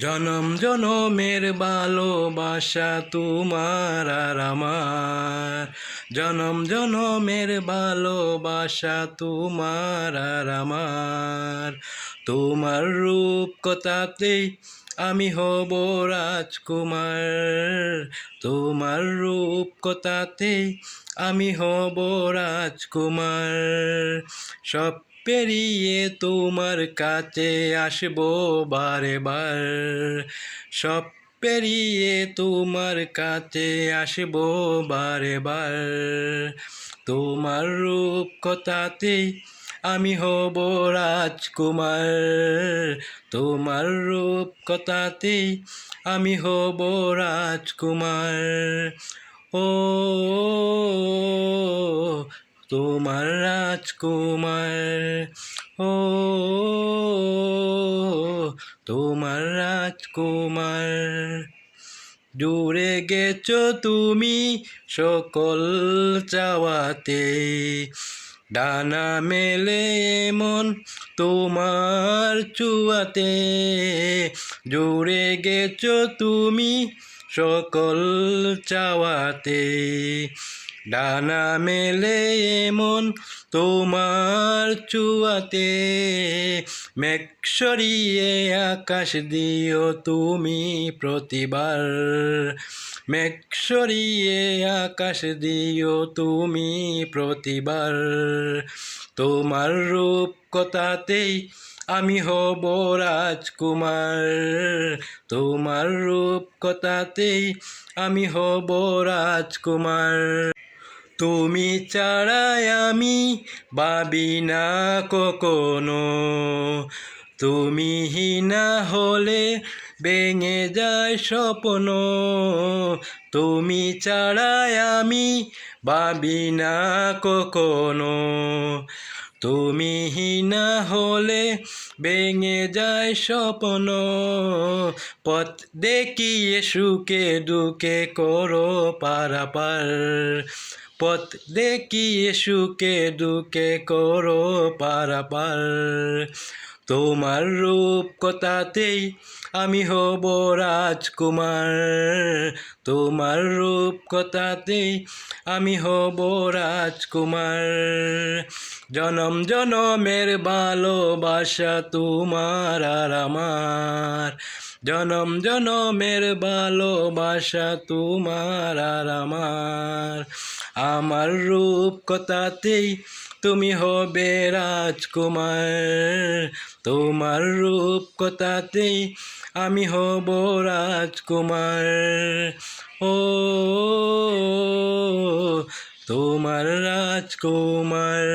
জনম জনমের ভালোবাসা তোমার আর আমার। জনম জনমের ভালোবাসা তোমার আর আমার। তোমার রূপ কথাতেই আমি হব রাজকুমার। তোমার রূপ কথাতেই আমি হব রাজকুমার। সব পেরিয়ে তোমার কাছে আসব বারে বার সব পেরিয়ে তোমার কাছে আসব বারে বার তোমার রূপ কথাতেই আমি হব রাজকুমার। তোমার রূপ কথাতেই আমি হব রাজকুমার। ও তোমার রাজকুমার, ও, তোমার রাজকুমার। দূরে গেছো তুমি সকল চাওয়াতে, ডানা মেলে মন তোমার চুয়াতে। জুড়ে গেছো তুমি সকল চাওয়াতে ডানা মেলে মন তোমার চুয়াতে, মেঘ সরিয়ে আকাশ দিও তুমি প্রতিবার। মেঘ সরিয়ে আকাশ দিও তুমি প্রতিবার। তোমার রূপ কথাতেই আমি হব রাজকুমার। তোমার রূপ কথাতেই আমি হব রাজকুমার। তুমি ছাড়াই আমি বাবি না কখনো। তুমি হিনা হলে ভেঙে যায় স্বপ্ন। তুমি ছাড়াই আমি বাবি না কখনো। তুমি হিনা হলে ভেঙে যায় স্বপ্ন। পথ দেখিয়ে সুখে দুঃখে করো পারাপার। পথ দেখিয়ে সুখে দুঃখে করো পারাপার। তোমার রূপ কথাতেই আমি হব রাজকুমার। তোমার রূপ কথাতেই আমি হব রাজকুমার। জনম জনমের ভালোবাসা তোমার আর আমার। জনম জনমের ভালোবাসা তোমার আর আমার। আমার রূপ কথাতেই তুমি হবে রাজকুমার। তোমার রূপ কথাতেই আমি হব রাজকুমার। ও তোমার রাজকুমার।